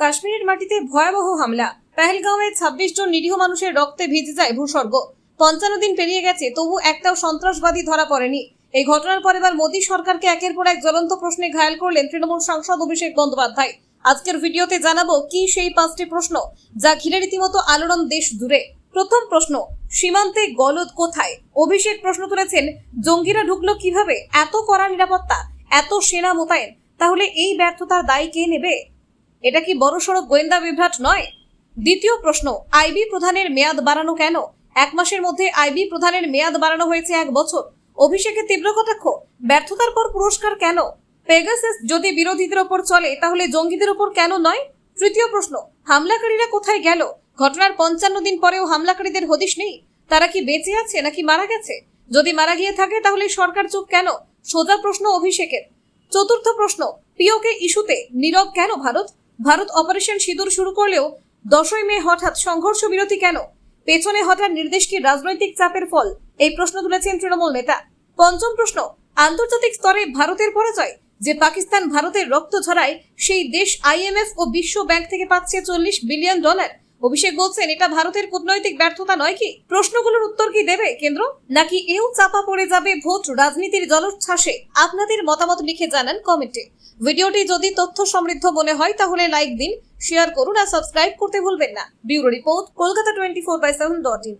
কাশ্মীরের মাটিতে ভয়াবহ হামলা। পেহেলগাঁওয়ে ছাব্বিশ জন নিরীহ মানুষের রক্তে ভিজে যায় ভূস্বর্গ। পঞ্চান্ন দিন পেরিয়ে গেছে, তবু একটাও সন্ত্রাসবাদী ধরা পড়েনি। এই ঘটনার পর এবার মোদী সরকারকে একের পর এক জ্বলন্ত প্রশ্নে ঘায়াল করলেন তৃণমূল সাংসদ অভিষেক বন্দ্যোপাধ্যায়। আজকের ভিডিওতে জানাব কি সেই পাঁচটি প্রশ্ন যা ঘিরে রীতিমতো আলোড়ন দেশ জুড়ে। প্রথম প্রশ্ন, সীমান্তে গলদ কোথায়? অভিষেক প্রশ্ন তুলেছেন, জঙ্গিরা ঢুকলো কীভাবে? এত কড়া নিরাপত্তা, এত সেনা মোতায়েন, তাহলে এই ব্যর্থতার দায় কে নেবে? এটা কি বড়সড় গোয়েন্দা বিভ্রাট নয়? দ্বিতীয় প্রশ্ন, আইবি প্রধানের মেয়াদ বাড়ানো কেন? এক মাসের মধ্যে আইবি প্রধানের মেয়াদ বাড়ানো হয়েছে এক বছর। অভিষেকের তীব্র কটাক্ষ, ব্যর্থতার পর পুরস্কার কেন? পেগাসাস যদি বিরোধীদের ওপর চলে, তাহলে জঙ্গিদের ওপর কেন নয়? তৃতীয় প্রশ্ন, হামলাকারীরা কোথায় গেল? ঘটনার পঞ্চান্ন দিন পরেও হামলাকারীদের হদিশ নেই? তারা কি বেঁচে আছে নাকি মারা গেছে? যদি মারা গিয়ে থাকে, তাহলে সরকার চুপ কেন? সোজা প্রশ্ন অভিষেকের। চতুর্থ প্রশ্ন, পিওকে ইস্যুতে নীরব কেন ভারত? ভারত অপারেশন সিঁদুর শুরু করলেও দশই মে হঠাৎ সংঘর্ষ বিরতি কেন? পেছনে হঠাৎ নির্দেশ কি রাজনৈতিক চাপের ফল? এই প্রশ্ন তুলেছেন তৃণমূল নেতা। পঞ্চম প্রশ্ন, আন্তর্জাতিক স্তরে ভারতের পরাজয়? যে পাকিস্তান ভারতের রক্ত ঝরায়, সেই দেশ আইএমএফ ও বিশ্ব ব্যাংক থেকে পাচ্ছে চল্লিশ বিলিয়ন ডলার। অভিষেক বলছেন, এটা ভারতের কূটনৈতিক ব্যর্থতা নয় কি? প্রশ্নগুলোর উত্তর কি দেবে কেন্দ্র? নাকি এও চাপা পড়ে যাবে ভোট রাজনীতির জলোচ্ছ্বাসে? আপনাদের মতামত লিখে জানান কমেন্টে। ভিডিওটি যদি তথ্য সমৃদ্ধ মনে হয়, তাহলে লাইক দিন, শেয়ার করুন আর সাবস্ক্রাইব করতে ভুলবেন না। Bureau report, Kolkata twenty four by seven dot in.